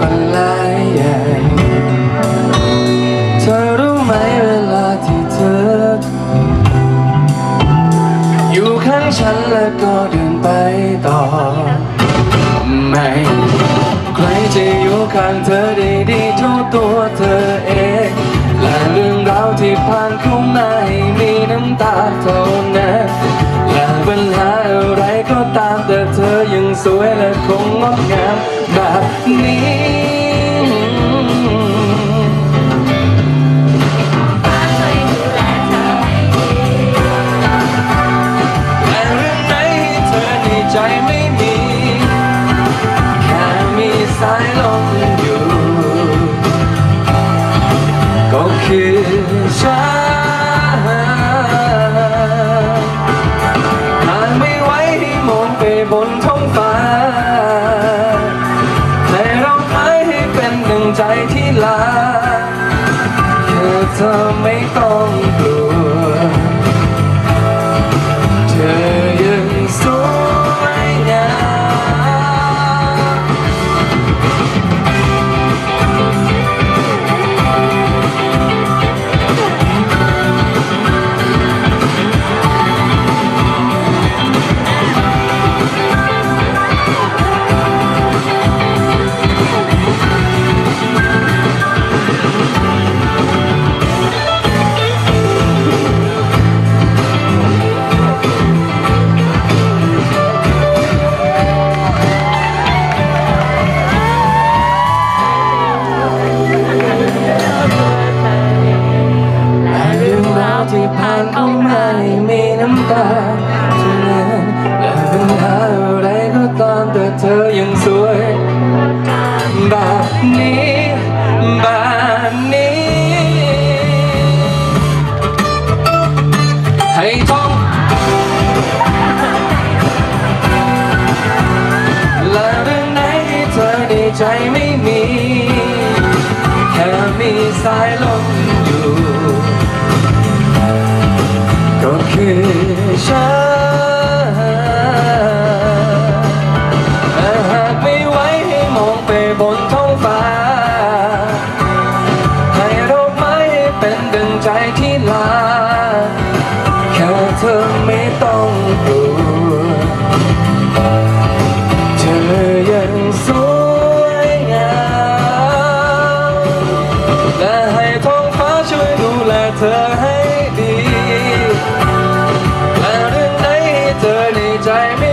คนลายใเธอรู้ไหมเวลาที่เธอ อยู่ข้างฉันแล้วก็เดินไปต่อ ไม่ใครจะอยู่ข้างเธอได้ดีเท่าตัวเธอเอง และเรื่องราวที่ผ่านเข้ามาให้มีน้ำตาเท่านั้น สายลมอยู่ ก็คือฉันหากไม่ไหวให้มองไปบนท้องฟ้าแต่เราไม้ให้เป็นหนึ่งใจที่ลาแค่เธอไม่ต้อง ที่ผ่านเข้ามาให้มีน้ำตาเท่านั้นและปัญหาอะไรก็ตามแต่เธอยังสวยแบบนี้แบบนี้ ให้ท่องและเรื่องไหนที่เธอในใจไม่มี แค่มีสายลมอยู่ ก็คือฉันหากไม่ไหวให้มองไปบนท้องฟ้า ให้เราไม้เป็นดังใจที่ลา แค่เธอไม่ต้องกลัวเธอยังสวยงามและให้ท้องฟ้าช่วยดูแลเธอ time